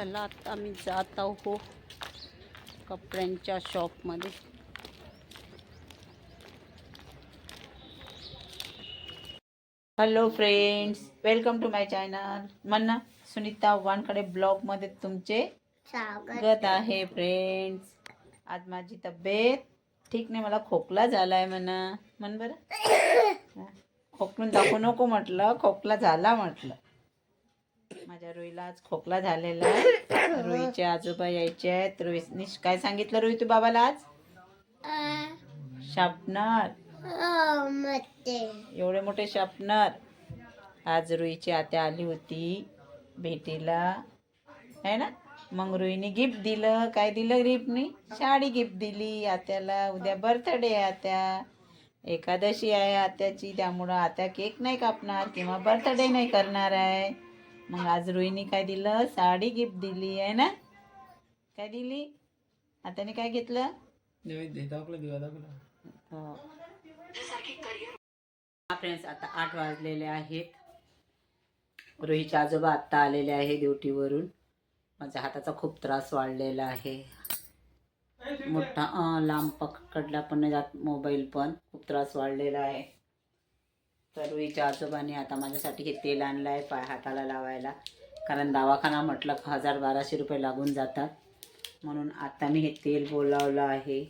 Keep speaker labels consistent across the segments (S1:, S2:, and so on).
S1: चला आता आम्ही जात आहो कपड्यांच्या शॉपमध्ये. Hello friends welcome to my channel Manna Sunita Wankhade ब्लॉगमध्ये तुमचे स्वागत. आहे फ्रेंड्स आज माझी तब्येत ठीक नाही मला खोकला झाला आहे म्हणा म्हण बरं. खोकलून दाखवू नको म्हटलं खोकला झाला म्हटलं. माझ्या रुईला आज खोकला झालेला आहे. रुईचे आजोबा यायचे आहेत. रुईनी काय सांगितलं रुई तू बाबाला आज? शापनर एवढे मोठे शापनर आज रुईची आत्या आली होती भेटीला. आहे ना? मग रुईने गिफ्ट दिलं. काय दिलं गिफ्टनी? साडी गिफ्ट दिली आत्याला. उद्या बर्थडे आहे आत्या. एकादशी आहे आत्याची. त्यामुळं आत्या केक नाही कापणार किंवा बर्थडे नाही करणार आहे. मग आज रुईने काय दिलं? साडी गिफ्ट दिली आहे ना? काय दिली? आत्याने काय घेतलं? हो. हा फ्रेंड्स आता आठ वाजलेले आहेत. रोहीचे आजोबा आत्ता आलेले आहे ड्युटीवरून. माझ्या हाताचा खूप त्रास वाढलेला आहे. मोठा लांब पकडला पण जात मोबाईल पण. खूप त्रास वाढलेला आहे. तर रोहीच्या आजोबाने आता माझ्यासाठी हे तेल आणलं आहे पाय हाताला लावायला. कारण दवाखाना म्हटलं हजार बाराशे रुपये लागून जातात. म्हणून आता मी हे तेल बोलावलं आहे.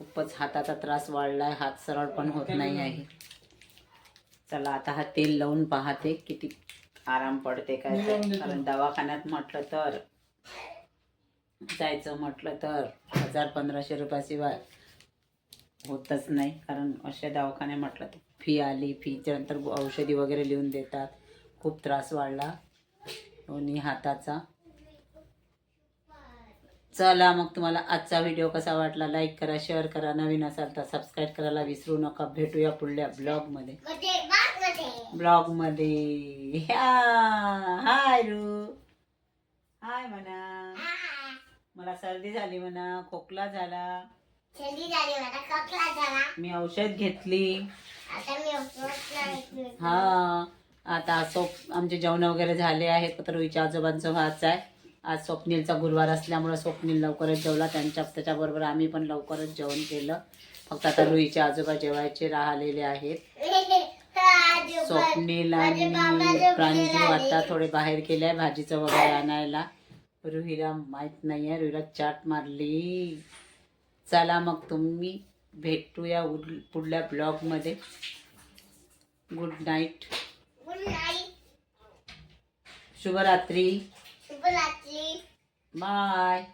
S1: खूपच हाताचा त्रास वाढला आहे हात सरळ पण होत नाही आहे. चला आता हा तेल लावून पाहते किती आराम पडते काय कारण दवाखान्यात म्हटलं तर जायचं म्हटलं तर हजार पंधराशे रुपयाशिवाय होतच नाही. कारण अशा दवाखाने म्हटलं तर फी आली फीच्या नंतर औषधी वगैरे लिहून देतात. खूप त्रास वाढला. दोन्ही हाताचा. चला मग तुम्हाला आजचा व्हिडिओ कसा वाटला? लाईक करा शेअर करा. नवीन असाल तर सबस्क्राईब करायला विसरू नका. भेटूया पुढल्या ब्लॉगमध्ये ब्लॉगमध्ये हाय रू हाय म्हणा मला सर्दी झाली म्हणा खोकला झाला. मी औषध घेतली. हा. आता सोप आमचे जेवण वगैरे झाले आहेत. तर रोहीच्या आजोबांचं व्हायचं आहे. आज स्वप्नीलचा गुरुवार असल्यामुळं स्वप्नील लवकरच जेवला. त्यांच्या त्याच्याबरोबर आम्ही पण लवकरच जेवण केलं. फक्त आता रुईचे आजोबा जेवायचे राहिलेले आहेत. स्वप्नील आणि प्रांजू आता थोडे बाहेर गेले आहे भाजीचं वगैरे आणायला. रुहीला माहीत नाही आहे रुहीला चाट मारली. चला मग तुम्ही भेटूया उड- पुढल्या ब्लॉगमध्ये. गुड नाईट शुभरात्री. बाय